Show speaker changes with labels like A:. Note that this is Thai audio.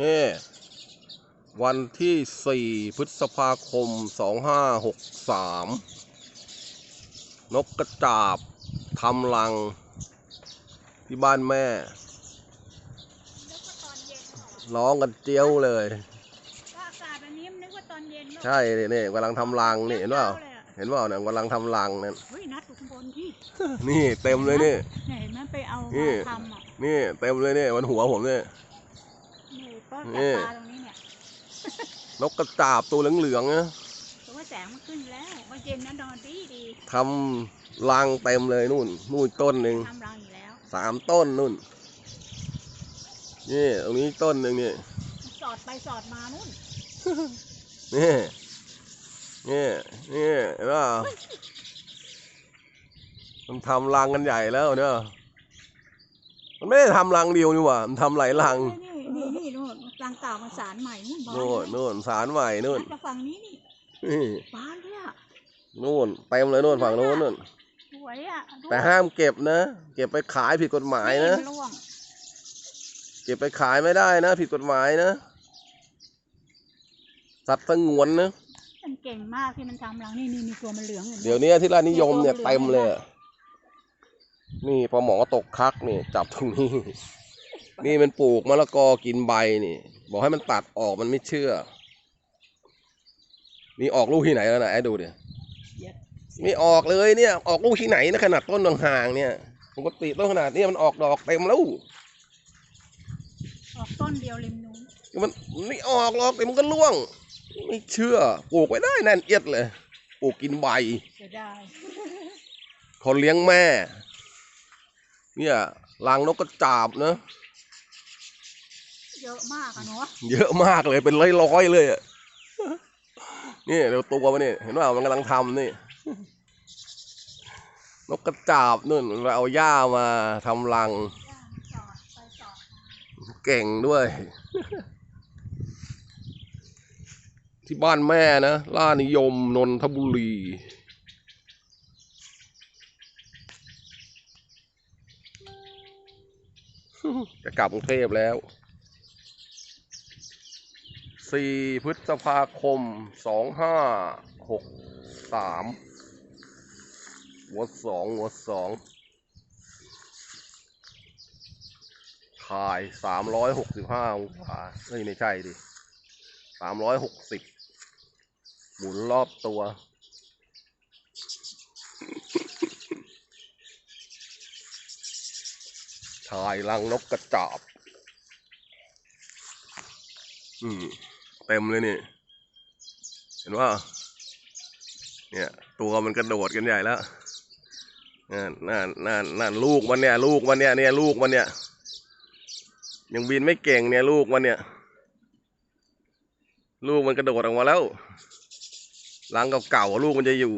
A: นี่วันที่ 4 พฤษภาคม 2563 นกกระจาบทำรังที่บ้านแม่ ร้องกันเจียวเลย
B: ก็อากาศแบบนี้มันนึกว่าตอนเย็นเนอะ
A: ใช่นี่นี่กำลังทำรังนี่เห็นเปล่า
B: ช้ลยอะ
A: เห็นเปล่าเนี่ยกำลังทำรังนั่น
B: เฮ้ยนัดอยู่ข้างบนที่
A: นี่เต็มเลยนี่
B: เนี่ยเห็นไหมไปเอา
A: นี่
B: มาทำอะ
A: นี่เต็มเลยนี่บนหัวผมเนี่ย
B: นี่เปิ้ล
A: นี่
B: จับปลาตรงนี้เนี่ย
A: นกกระจาบตัวเหลืองๆนะ
B: เพราะว่าแสงมันขึ้นแล้วว่าเย็นนะนอนดีดี
A: ทำรังเต็มเลยนู่น นู่นต้นหนึ่ง
B: ทำรังอยู่แล้ว
A: สามต้นนู่น นี่ตรงนี้ต้นหนึ่งนี่
B: สอดไปสอดมานู่น
A: นี่นี่นี่เห็นป่ะมันทำรังกันใหญ่แล้วเนี่ยมันไม่ได้ทำรังเดียวนี่หว่า มันทำหลายรัง
B: นี่นี่นี่ นู่นรังเก่ามันสารใหม่นู่นบาน
A: นู่นนู่นสารใหม่นู่น
B: นัดมาฝั่งนี้นี่
A: นี่
B: บานเลยอะ
A: นู่นเต็มเลยนู่นฝั่งนู้นนู่น
B: สวยอะดู
A: แต่ห้ามเก็บนะ เก็บไปขายผิดกฎหมายนะ
B: ร่วง
A: เก็บไปขายไม่ได้นะ ผิดกฎหมายนะสัตว์สงวนนะ
B: มันเก่งมากที่มันทำรังนี่นี่นี่ตัวมันเหลืองห็นไหม
A: เดี๋ยวนี้ที่ราชนิยมเนี่ยเต็มเลยอะนี่พอหมอตกคักนี่จับตรงนี้ นี่มันปลูกมะละกอกินใบนี่ บอกให้มันตัดออกมันไม่เชื่อ นี่ออกลูกที่ไหนแล้วนะไอ้ดูเดี๋ย
B: เดี๋ยว
A: ไม่ออกเลยเนี่ย ออกลูกที่ไหนนะขนาดต้นห่างๆเนี่ยปกติต้นขนาดนี้มันออกดอกเต็มแล้ว
B: ออกต้นเดียวริมนู้น
A: มันไม่ออกหรอกเดี๋ยวมันก็ร่วง ไม่เชื่อปลูกไว้ได้แน่นเอียดเลยปลูกกินใบ
B: เสียดาย
A: คนเลี้ยงแม่ เนี่ยรังนกกระจาบนะ
B: เยอะมากอะเนาะ
A: เยอะมากเลยเป็นร้อยๆเลยอะนี่เดี๋ยวตัวมันนี่เห็นว่ามันกำลังทำนี่ นกกระจาบนู่นเราเอาหญ้ามาทำรัง
B: ย่างจอดไปจอด
A: เก่งด้วย ที่บ้านแม่นะล่านิยมนนทบุรีจะกลับกรุงเทพแล้ว สี่พฤษภาคมสองห้าหกสามหัวสองหัวสองถ่ายสามร้อยหกสิบห้าองศาเฮ้ยไม่ใช่ดิสามร้อยหกสิบหมุนรอบตัว ถ่ายรังนกกระจาบอืม เต็มเลยนี่เห็นว่าเนี่ยตัวมันกระโดดกันใหญ่แล้วนั่นนั่นนั่นนั่นลูกมันเนี่ยลูกมันเนี่ยเนี่ยลูกมันเนี่ยยังบินไม่เก่งเนี่ยลูกมันเนี่ย ลูกมันกระโดดออกมาแล้วรังเก่าๆลูกมันจะอยู่